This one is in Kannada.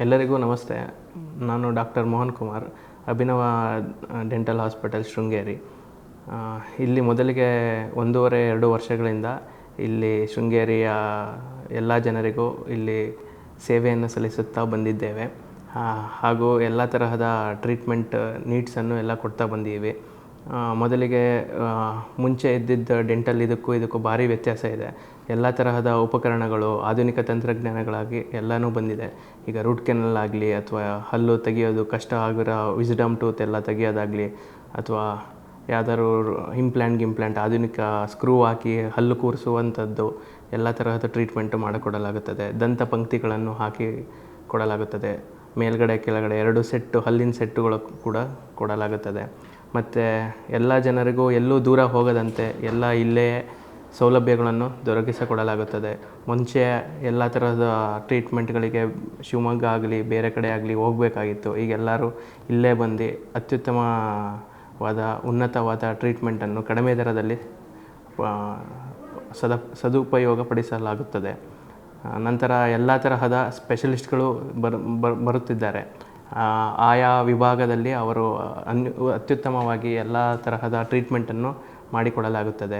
ಎಲ್ಲರಿಗೂ ನಮಸ್ತೆ. ನಾನು doctor Mohan Kumar, Abhinava dental hospital Sringeri. ಇಲ್ಲಿ ಮೊದಲಿಗೆ ಒಂದೂವರೆ, ಎರಡು ವರ್ಷಗಳಿಂದ ಇಲ್ಲಿ ಶೃಂಗೇರಿಯ ಎಲ್ಲ ಜನರಿಗೂ ಇಲ್ಲಿ ಸೇವೆಯನ್ನು ಸಲ್ಲಿಸುತ್ತಾ ಬಂದಿದ್ದೇವೆ. ಹಾಗೂ ಎಲ್ಲ ತರಹದ ಟ್ರೀಟ್ಮೆಂಟ್ ನೀಡ್ಸನ್ನು ಎಲ್ಲ ಕೊಡ್ತಾ ಬಂದೀವಿ ಮೊದಲಿಗೆ ಮುಂಚೆ ಇದ್ದಿದ್ದ ಡೆಂಟಲ್ ಇದಕ್ಕೂ ಇದಕ್ಕೂ ಭಾರಿ ವ್ಯತ್ಯಾಸ ಇದೆ. ಎಲ್ಲ ತರಹದ ಉಪಕರಣಗಳು, ಆಧುನಿಕ ತಂತ್ರಜ್ಞಾನಗಳಾಗಿ ಎಲ್ಲನೂ ಬಂದಿದೆ. ಈಗ ರೂಟ್ ಕೆನಲ್ ಆಗಲಿ ಅಥವಾ ಹಲ್ಲು ತೆಗೆಯೋದು ಕಷ್ಟ ಆಗಿರೋ ವಿಸ್ಡಮ್ ಟೂತ್ ಎಲ್ಲ ತೆಗೆಯೋದಾಗಲಿ ಅಥವಾ ಯಾವ್ದಾದ್ರು ಇಂಪ್ಲ್ಯಾಂಟ್ ಗಿಂಪ್ಲ್ಯಾಂಟ್ ಆಧುನಿಕ ಸ್ಕ್ರೂ ಹಾಕಿ ಹಲ್ಲು ಕೂರಿಸುವಂಥದ್ದು ಎಲ್ಲ ತರಹದ ಟ್ರೀಟ್ಮೆಂಟು ಮಾಡಿಕೊಡಲಾಗುತ್ತದೆ. ದಂತ ಪಂಕ್ತಿಗಳನ್ನು ಹಾಕಿ ಕೊಡಲಾಗುತ್ತದೆ. ಮೇಲ್ಗಡೆ, ಕೆಳಗಡೆ ಎರಡು ಸೆಟ್ಟು, ಹಲ್ಲಿನ ಸೆಟ್ಟುಗಳು ಕೂಡ ಕೊಡಲಾಗುತ್ತದೆ. ಮತ್ತು ಎಲ್ಲ ಜನರಿಗೂ ಎಲ್ಲೂ ದೂರ ಹೋಗದಂತೆ ಎಲ್ಲ ಇಲ್ಲೇ ಸೌಲಭ್ಯಗಳನ್ನು ದೊರಕಿಸಿಕೊಡಲಾಗುತ್ತದೆ. ಮುಂಚೆ ಎಲ್ಲ ತರಹದ ಟ್ರೀಟ್ಮೆಂಟ್ಗಳಿಗೆ ಶಿವಮೊಗ್ಗ ಆಗಲಿ, ಬೇರೆ ಕಡೆ ಆಗಲಿ ಹೋಗಬೇಕಾಗಿತ್ತು. ಈಗೆಲ್ಲರೂ ಇಲ್ಲೇ ಬಂದು ಅತ್ಯುತ್ತಮವಾದ, ಉನ್ನತವಾದ ಟ್ರೀಟ್ಮೆಂಟನ್ನು ಕಡಿಮೆ ದರದಲ್ಲಿ ಸದ, ಸದುಪಯೋಗಪಡಿಸಲಾಗುತ್ತದೆ. ನಂತರ ಎಲ್ಲ ತರಹದ ಸ್ಪೆಷಲಿಸ್ಟ್ಗಳು ಬರ್, ಬರ್- ಬರುತ್ತಿದ್ದಾರೆ. ಆಯಾ ವಿಭಾಗದಲ್ಲಿ ಅವರು ಅನ್ ಅತ್ಯುತ್ತಮವಾಗಿ ಎಲ್ಲ ತರಹದ ಟ್ರೀಟ್ಮೆಂಟನ್ನು ಮಾಡಿಕೊಡಲಾಗುತ್ತದೆ.